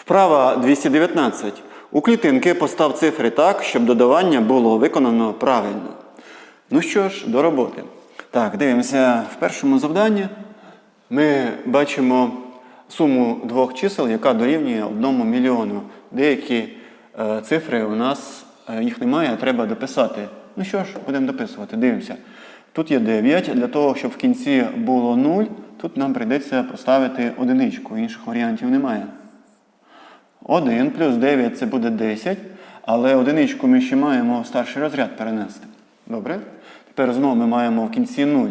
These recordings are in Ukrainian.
Вправа 219. У клітинки постав цифри так, щоб додавання було виконано правильно. Ну що ж, до роботи. Так, дивимося в першому завданні. Ми бачимо суму двох чисел, яка дорівнює 1 мільйону. Деякі е, цифри у нас е, їх немає, треба дописати. Ну що ж, будемо дописувати. Дивимося. Тут є 9. Для того, щоб в кінці було 0, тут нам прийдеться поставити одиничку. Інших варіантів немає. 1 плюс 9 це буде 10, але одиничку ми ще маємо в старший розряд перенести. Добре? Тепер знову ми маємо в кінці 0.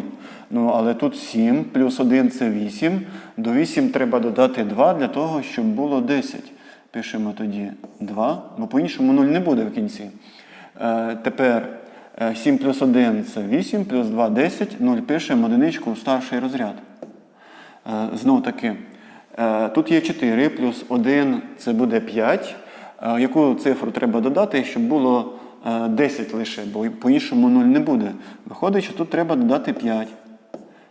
Ну, але тут 7 плюс 1 це 8. До 8 треба додати 2 для того, щоб було 10. Пишемо тоді 2, бо по-іншому 0 не буде в кінці. Е, тепер е, 7 плюс 1 це 8, плюс 2 10. 0 пишемо одиничку в старший розряд. Е, Знов таки, е, тут є 4 плюс 1 це буде 5. Е, Яку цифру треба додати, щоб було е, 10 лише, бо по-іншому 0 не буде. Виходить, що тут треба додати 5.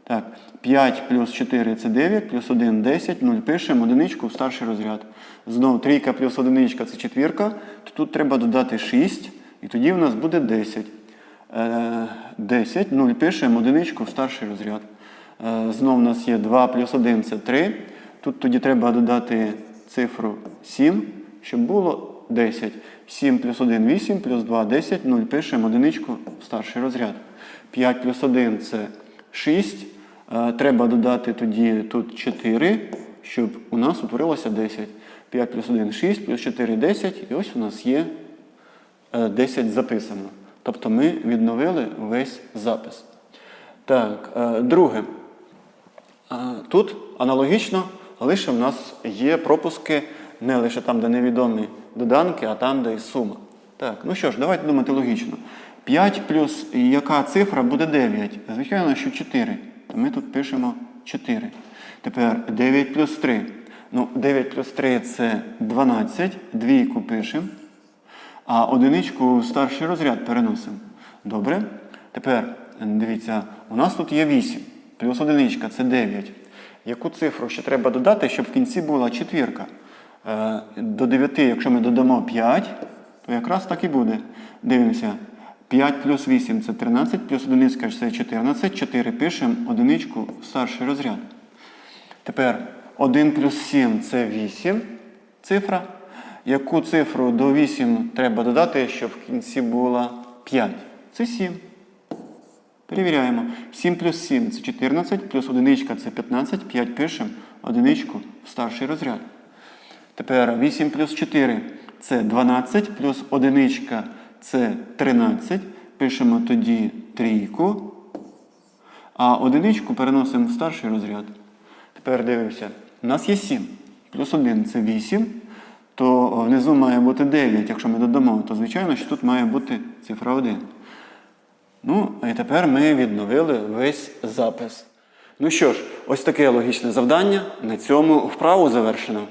Так, 5 плюс 4 це 9, плюс 1 10, 0 пишемо, одиничку в старший розряд. Знову трійка плюс одиничка це четвірка, то тут треба додати 6, і тоді в нас буде 10. Е, 10, 0 пишемо, одиничку в старший розряд. Е, Знову у нас є 2 плюс 1 це 3. Тут тоді треба додати цифру 7, щоб було 10. 7 плюс 1 8, плюс 2 10, 0 пишемо одиничку в старший розряд. 5 плюс 1 це 6. Е, Треба додати тоді тут 4, щоб у нас утворилося 10. 5 плюс 1 6, плюс 4 10. І ось у нас є е, 10 записано. Тобто ми відновили весь запис. Так, е, друге. Е, Тут аналогічно, лише в нас є пропуски не лише там, де невідомі доданки, а там, де і сума. Так, ну що ж, давайте думати логічно. 5 плюс яка цифра буде 9? Звичайно, що 4. То ми тут пишемо 4. Тепер 9 плюс 3. Ну, 9 плюс 3 це 12. Двійку пишемо. А одиничку в старший розряд переносимо. Добре? Тепер дивіться, у нас тут є 8, плюс одиничка це 9. Яку цифру ще треба додати, щоб в кінці була четвірка? Е, До 9, якщо ми додамо 5, то якраз так і буде. Дивимося. 5 плюс 8 це 13, плюс одиничка це 14. 4 пишемо одиничку в старший розряд. Тепер 1 плюс 7 це 8 цифра. Яку цифру до 8 треба додати, щоб в кінці була 5? Це 7. Перевіряємо. 7 плюс 7 це 14, плюс одиничка це 15, 5 пишемо, одиничку в старший розряд. Тепер 8 плюс 4 це 12, плюс одиничка це 13. Пишемо тоді трійку. А одиничку переносимо в старший розряд. Тепер дивимося. У нас є 7. Плюс 1 це 8. То внизу має бути 9. Якщо ми додамо, то звичайно, що тут має бути цифра 1. Ну, і тепер ми відновили весь запис. Ну що ж, ось таке логічне завдання. На цьому вправу завершено.